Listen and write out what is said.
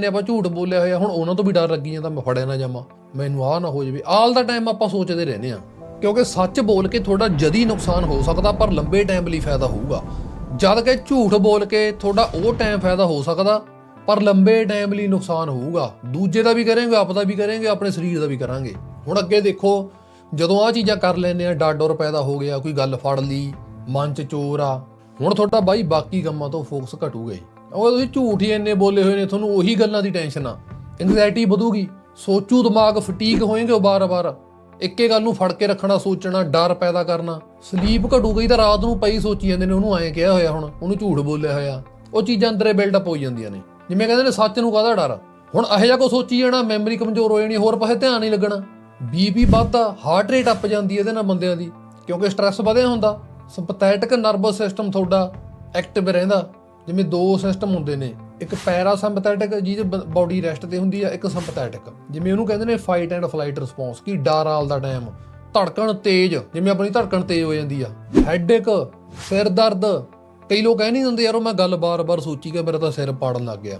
ਨੇ ਆਪਾਂ ਝੂਠ ਬੋਲਿਆ ਹੋਇਆ, ਹੁਣ ਉਹਨਾਂ ਤੋਂ ਵੀ ਡਰ ਲੱਗੀ ਜਾਂਦਾ, ਮੈਂ ਫੜਿਆ ਨਾ ਜਾਵਾਂ। ਮੈਨੂੰ ਆਹ ਨਾ ਹੋ ਜਾਵੇ। ਆਲ ਦਾ ਟਾਈਮ ਆਪਾਂ ਸੋਚਦੇ ਰਹਿੰਦੇ ਆ ਕਿਉਂਕਿ ਸੱਚ ਬੋਲ ਕੇ ਤੁਹਾਡਾ ਜਦੀ ਨੁਕਸਾਨ ਹੋ ਸਕਦਾ, ਪਰ ਲੰਬੇ ਟਾਈਮ ਲਈ ਫਾਇਦਾ ਹੋਊਗਾ। ਜਦ ਕਿ ਝੂਠ ਬੋਲ ਕੇ ਤੁਹਾਡਾ ਉਹ ਟਾਈਮ ਫਾਇਦਾ ਹੋ ਸਕਦਾ, ਪਰ ਲੰਬੇ ਟਾਈਮ ਲਈ ਨੁਕਸਾਨ ਹੋਊਗਾ। ਦੂਜੇ ਦਾ ਵੀ ਕਰਾਂਗੇ ਆਪਦਾ ਵੀ ਕਰਾਂਗੇ, ਆਪਣੇ ਸਰੀਰ ਦਾ ਵੀ ਕਰਾਂਗੇ। ਹੁਣ ਅੱਗੇ ਦੇਖੋ, ਜਦੋਂ ਆ ਚੀਜ਼ਾਂ ਕਰ ਲੈਨੇ ਆ ਡਰ ਡਰ ਪੈਦਾ ਹੋ ਗਿਆ, ਕੋਈ ਗੱਲ ਫੜ ਲਈ, ਮਨ ਚ ਚੋਰ ਆ। ਹੁਣ ਤੁਹਾਡਾ ਬਾਈ ਬਾਕੀ ਕੰਮਾਂ ਤੋਂ ਫੋਕਸ ਘਟੂਗਾ ਉਹ ਤੁਸੀਂ ਝੂਠ ਹੀ ਇੰਨੇ ਬੋਲੇ ਹੋਏ ਨੇ, ਤੁਹਾਨੂੰ ਉਹੀ ਗੱਲਾਂ ਦੀ ਟੈਨਸ਼ਨ ਆ। ਐਂਗਜ਼ਾਇਟੀ ਵਧੂਗੀ, ਸੋਚੂ ਦਿਮਾਗ ਫਟੀਕ ਹੋਏਗੇ ਉਹ ਬਾਰ-ਬਾਰ। ਇੱਕੇ ਗੱਲ ਨੂੰ ਫੜ ਕੇ ਰੱਖਣਾ, ਸੋਚਣਾ, ਡਰ ਪੈਦਾ ਕਰਨਾ। ਸਲੀਪ ਘਟੂ ਗਈ ਤਾਂ ਰਾਤ ਨੂੰ ਪਈ ਸੋਚੀ ਜਾਂਦੇ ਨੇ, ਉਹਨੂੰ ਐਂ ਕਿਹਾ ਹੋਇਆ ਹੁਣ, ਉਹਨੂੰ ਝੂਠ ਬੋਲਿਆ ਹੋਇਆ। ਉਹ ਚੀਜ਼ਾਂ ਅੰਦਰੇ ਬਿਲਡਅਪ ਹੋਈ ਜਾਂਦੀਆਂ ਨੇ। ਜਿਵੇਂ ਕਹਿੰਦੇ ਨੇ, ਸੱਚ ਨੂੰ ਕਾਹਦਾ ਡਰ ਹੁਣ ਇਹੋ ਜਿਹਾ ਕੋ ਸੋਚੀ ਜਾਣਾ ਮੈਮਰੀ ਕਮਜ਼ੋਰ ਹੋ ਜਾਣੀ, ਹੋਰ ਪਾਸੇ ਧਿਆਨ ਨਹੀਂ ਲੱਗਣਾ। ਬੀਪੀ ਵੱਧਦਾ ਹਾਰਟ ਰੇਟ ਅੱਪ ਜਾਂਦੀ ਇਹਦੇ ਨਾਲ ਬੰਦਿਆਂ ਦੀ, ਕਿਉਂਕਿ ਸਟ੍ਰੈਸ ਵਧਿਆ ਹੁੰਦਾ। ਸਿੰਪਥੈਟਿਕ ਨਰਵਸ ਸਿਸਟਮ ਤੁਹਾਡਾ ਐਕਟਿਵ ਰਹਿੰਦਾ। ਜਿਵੇਂ ਦੋ ਸਿਸਟਮ ਹੁੰਦੇ ਨੇ, ਇੱਕ ਪੈਰਾਸਿੰਪਥੈਟਿਕ ਜਿਹਦੇ ਬਾਡੀ ਰੈਸਟ ਤੇ ਹੁੰਦੀ ਆ, ਇੱਕ ਸਿੰਪਥੈਟਿਕ ਜਿਵੇਂ ਉਹਨੂੰ ਕਹਿੰਦੇ ਨੇ ਫਾਈਟ ਐਂਡ ਫਲਾਈਟ ਰਿਸਪੌਂਸ ਕੀ ਡਰ ਆਲ ਦਾ ਟਾਈਮ ਧੜਕਣ ਤੇਜ਼, ਜਿਵੇਂ ਆਪਣੀ ਧੜਕਣ ਤੇਜ਼ ਹੋ ਜਾਂਦੀ ਆ। ਹੈਡੇਕ ਸਿਰ ਦਰਦ, ਕਈ ਲੋਕ ਕਹਿ ਨਹੀਂ ਦਿੰਦੇ, ਯਾਰ ਉਹ ਮੈਂ ਗੱਲ ਬਾਰ-ਬਾਰ ਸੋਚੀ ਕਿ ਮੇਰਾ ਤਾਂ ਸਿਰ ਪਾੜਨ ਲੱਗ ਗਿਆ।